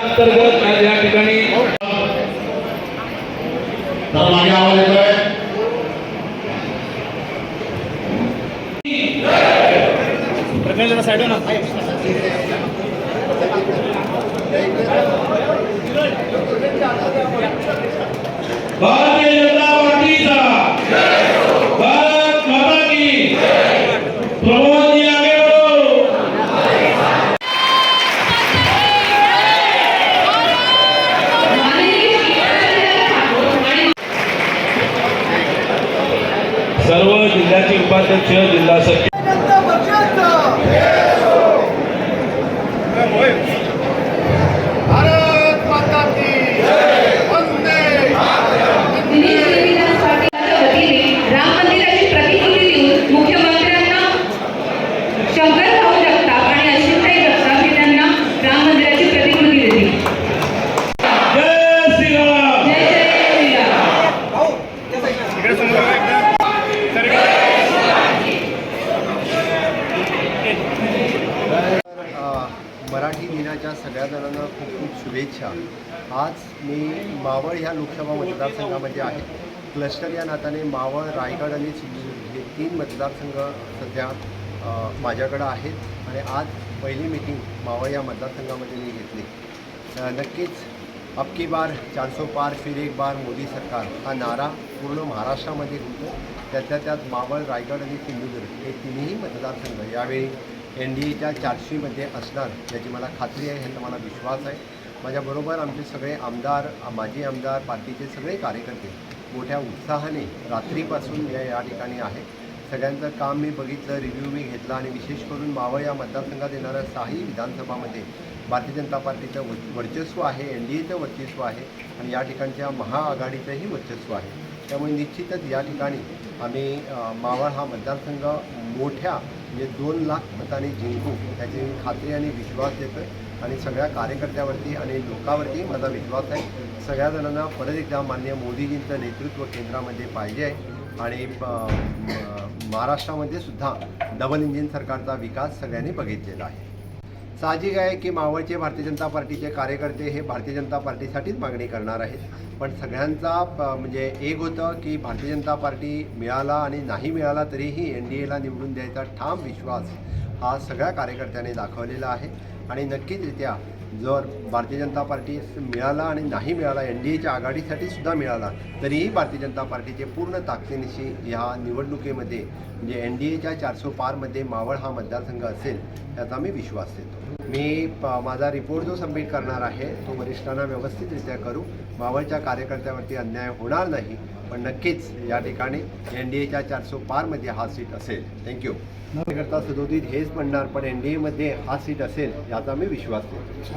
अंतर्गत आज या ठिकाणी तर मागे आवाज येतोय भारतीय जनता पार्टीचा सर्व जिल्ह्याचे उपाध्यक्ष जिल्हा सचिव मराठी दिनाच्या सगळ्या जणांना खूप खूप शुभेच्छा. आज मी मावळ ह्या लोकसभा मतदारसंघामध्ये आहे. क्लस्टर या नात्याने मावळ रायगड आणि सिंधुदुर्ग हे तीन मतदारसंघ सध्या माझ्याकडं आहेत आणि आज पहिली मीटिंग मावळ या मतदारसंघामध्ये मी घेतली. नक्कीच अबकी बार चारसो पार फिर एक बार मोदी सरकार हा नारा पूर्ण महाराष्ट्रामध्ये होतो. त्यातल्या त्यात मावळ रायगड आणि सिंधुदुर्ग हे तिन्ही मतदारसंघ यावेळी एन डी एच्या चारशेमध्ये असणार याची मला खात्री आहे ह्याचा मला विश्वास आहे. माझ्याबरोबर आमचे सगळे आमदार माजी आमदार पार्टीचे सगळे कार्यकर्ते मोठ्या उत्साहाने रात्रीपासून या या ठिकाणी आहे सगळ्यांचं काम मी बघितलं रिव्ह्यू मी घेतला आणि विशेष करून मावळ या मतदारसंघात येणाऱ्या सहाही विधानसभामध्ये भारतीय जनता पार्टीचं व- वर्चस्व आहे एन डी एचं वर्चस्व आहे आणि या ठिकाणच्या महाआघाडीचंही वर्चस्व आहे. त्यामुळे निश्चितच या ठिकाणी आम्ही मावळ हा मतदारसंघ मोठ्या म्हणजे दोन लाख मतांनी जिंकू याची मी खात्री आणि विश्वास देतो आहे आणि सगळ्या कार्यकर्त्यावरती आणि लोकांवरती माझा विश्वास आहे. सगळ्या जणांना परत एकदा मान्य मोदीजींचं नेतृत्व केंद्रामध्ये पाहिजे आहे. आणि महाराष्ट्रामध्ये सुद्धा डबल इंजिन सरकारचा विकास सगळ्यांनी बघितलेला आहे. साहजिक आहे की मावळचे भारतीय जनता पार्टीचे कार्यकर्ते हे भारतीय जनता पार्टीसाठीच मागणी करणार आहेत. पण सगळ्यांचा म्हणजे एक होतं की भारतीय जनता पार्टी मिळाला आणि नाही मिळाला तरीही एन डी एला निवडून द्यायचा ठाम विश्वास हा सगळ्या कार्यकर्त्यांनी दाखवलेला आहे. आणि नक्कीचरित्या जर भारतीय जनता पार्टी मिळाला आणि नाही मिळाला एन डी एच्या आघाडीसाठी सुद्धा मिळाला तरीही भारतीय जनता पार्टीचे पूर्ण ताकदीनिशी ह्या निवडणुकीमध्ये म्हणजे एन डी एच्या चारसो पारमध्ये मावळ हा मतदारसंघ असेल याचा मी विश्वास देतो. मी माझा रिपोर्ट जो सबमिट करणार आहे तो वरिष्ठांना व्यवस्थितरित्या करू. मावळच्या कार्यकर्त्यावरती अन्याय होणार नाही पण नक्कीच या ठिकाणी एन डी एच्या चारसो पारमध्ये हा सीट असेल. थँक्यू कार्यकर्ता सदोदित हेच म्हणणार पण एन डी एमध्ये हा सीट असेल याचा मी विश्वास देतो.